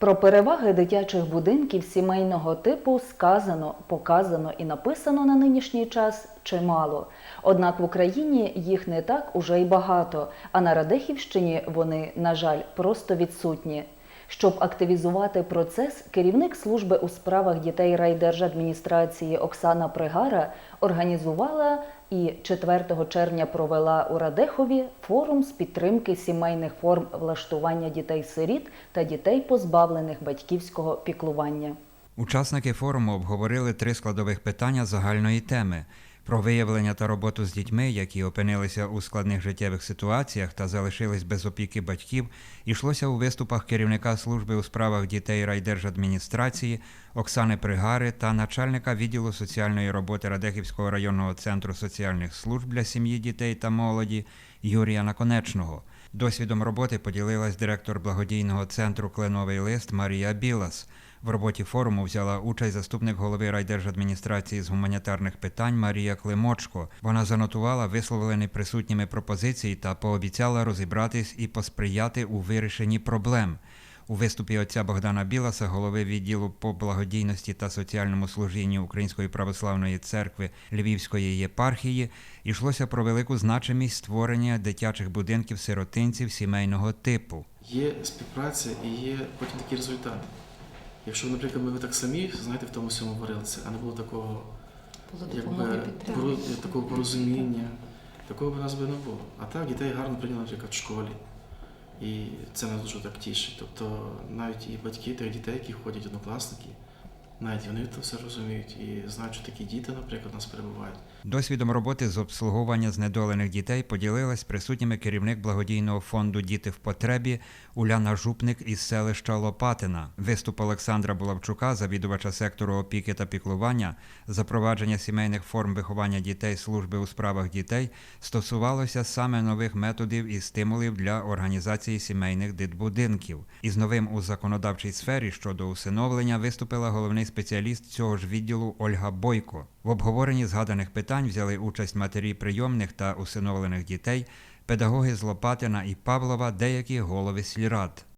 Про переваги дитячих будинків сімейного типу сказано, показано і написано на нинішній час чимало. Однак в Україні їх не так уже й багато, а на Радехівщині вони, на жаль, просто відсутні. Щоб активізувати процес, керівник служби у справах дітей райдержадміністрації Оксана Пригара організувала і 4 червня провела у Радехові форум з підтримки сімейних форм влаштування дітей-сиріт та дітей, позбавлених батьківського піклування. Учасники форуму обговорили три складових питання загальної теми: про виявлення та роботу з дітьми, які опинилися у складних життєвих ситуаціях та залишились без опіки батьків, йшлося у виступах керівника служби у справах дітей райдержадміністрації Оксани Пригари та начальника відділу соціальної роботи Радехівського районного центру соціальних служб для сім'ї, дітей та молоді Юрія Наконечного. Досвідом роботи поділилась директор благодійного центру Кленовий лист Марія Білас. В роботі форуму взяла участь заступник голови райдержадміністрації з гуманітарних питань Марія Климочко. Вона занотувала висловлені присутніми пропозиції та пообіцяла розібратись і посприяти у вирішенні проблем. У виступі отця Богдана Біласа, голови відділу по благодійності та соціальному служінню Української православної церкви Львівської єпархії, йшлося про велику значимість створення дитячих будинків сиротинців сімейного типу. Є співпраця і є потім такі результати. Якщо, наприклад, ми так самі, знаєте, в тому всьому варилися, а не було такого, Було якби, такого порозуміння, такого б у нас би не було. А так дітей гарно прийняли, наприклад, в школі. І це нас дуже так тішить. Тобто навіть і батьки тих дітей, які ходять однокласники, навіть вони це все розуміють і знають, що такі діти, наприклад, нас перебувають. Досвідом роботи з обслуговування знедолених дітей поділилась присутніми керівник благодійного фонду Діти в потребі Уляна Жупник із селища Лопатина. Виступ Олександра Булавчука, завідувача сектору опіки та піклування, запровадження сімейних форм виховання дітей служби у справах дітей стосувалося саме нових методів і стимулів для організації сімейних дитбудинків. Із новим у законодавчій сфері щодо усиновлення виступила головний спеціаліст цього ж відділу Ольга Бойко. В обговоренні згаданих питань взяли участь матері прийомних та усиновлених дітей, педагоги з Лопатина і Павлова, деякі голови сільрад.